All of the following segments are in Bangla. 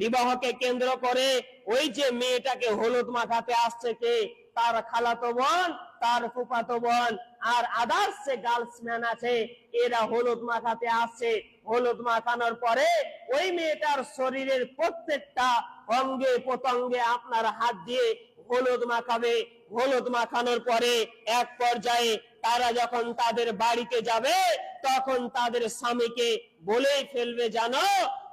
বিবাহকে কেন্দ্র করে ওই যে মেয়েটাকে হলুদ মাখাতে আসছে কে? তার খালাতো বোন, তার ফুফাতো বোন আর আদার্স যে গার্লসম্যান আছে, এরা হলুদ মাখাতে আসছে। হলুদ মাখানোর পরে ওই মেয়েটার শরীরের প্রত্যেকটা অঙ্গে প্রত্যঙ্গে আপনার হাত দিয়ে হলুদ মাখাবে। হলুদ মাখানোর পরে এক পর্যায়ে তারা যখন তাদের বাড়িতে যাবে তখন তাদের স্বামীকে বলেই ফেলবে, জানো,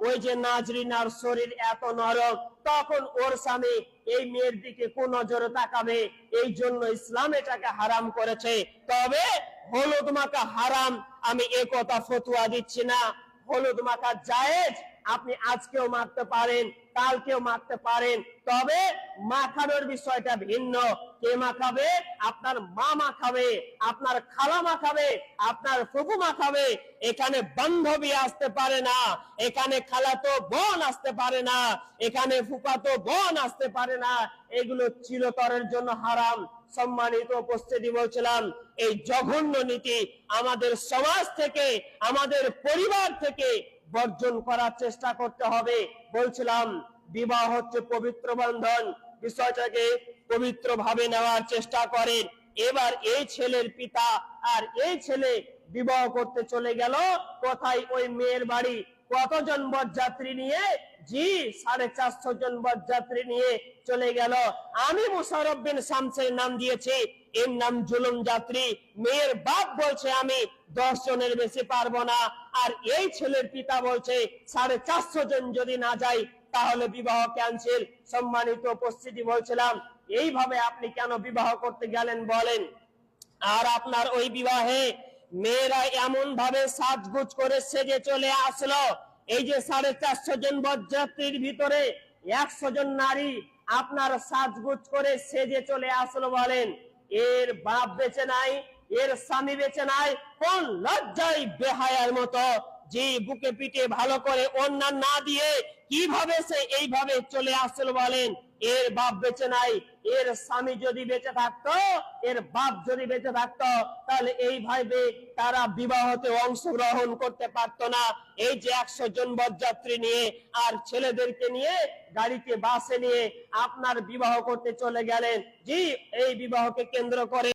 ওই যে নাজরিনার শরীর এত নরম, তখন ওর স্বামী এই মেয়ের দিকে কোন নজরে তাকাবে? এই জন্য ইসলাম এটাকে হারাম করেছে। তবে হলুদ মাখা হারাম, আমি এ কথা ফতুয়া দিচ্ছি না। হলুদ মাখা জায়েজ আপনি আজকেও মারতে পারেন, কালকেও মারতে পারেন, তবে মাখানোর বিষয়টা ভিন্ন। কে মাখাবে? আপনার মা মাখাবে, আপনার খালা মাখাবে, আপনার ফুফু মাখাবে। এখানে বান্ধবী আসতে পারে না, এখানে খালাতো বোন আসতে পারে না, এখানে ফুফাতো বোন আসতে পারে না। এগুলো চিরতরের জন্য হারাম। সম্মানিত উপস্থিতি বলছিলাম, এই জঘন্য নীতি আমাদের সমাজ থেকে, আমাদের পরিবার থেকে বর্জন করার চেষ্টা করতে হবে। বলছিলাম, বিবাহ হচ্ছে পবিত্র বন্ধন। বিষয়টাকে পবিত্র ভাবে নেওয়ার চেষ্টা করেন। এবার এই ছেলের পিতা আর এই ছেলে বিবাহ করতে চলে গেল। কোথায় ওই মেয়ের বাড়ি? কতজন বরযাত্রী নিয়ে? জি, সাড়ে চারশো জন বরযাত্রী নিয়ে চলে গেল। আমি মুশারফ বিন শামসের নাম দিয়েছি। এর নাম জুলুম যাত্রী। মেয়ের বাপ বলছে, আমি দশ জনের বেশি পারব না। আর এই ছেলের পিতা বলছে, সাড়ে চারশো জন যদি না যায় তাহলে বিবাহ ক্যান্সেল সম্মানিত উপস্থিতি বলছিলাম। এইভাবে আপনি কেন বিবাহ করতে গেলেন বলেন? আর আপনার ওই বিবাহে মেয়েরা এমন ভাবে সাজগুজ করে সেজে চলে আসলো। এই যে সাড়ে চারশো জন বরযাত্রীর ভিতরে একশো জন নারী আপনার সাজগুজ করে সেজে চলে আসলো বলেন। এর বাপ বেঁচে নাই, এর স্বামী বেঁচে নাই, কোন লজ্জায় বেহায়ার মতো। যে বুকে পিঠে ভালো করে অন্যান্য না দিয়ে কীভাবে সে এইভাবে চলে আসছিল বলেন? এর বাপ বেঁচে নাই, এর স্বামী যদি বেঁচে থাকতো, এর বাপ যদি বেঁচে থাকতো, তাহলে এইভাবে তারা বিবাহতে অংশগ্রহণ করতে পারতো না। এই যে একশো জন বরযাত্রী নিয়ে আর ছেলেদেরকে নিয়ে গাড়িতে, বাসে নিয়ে আপনার বিবাহ করতে চলে গেলেন। জি, এই বিবাহকে কেন্দ্র করে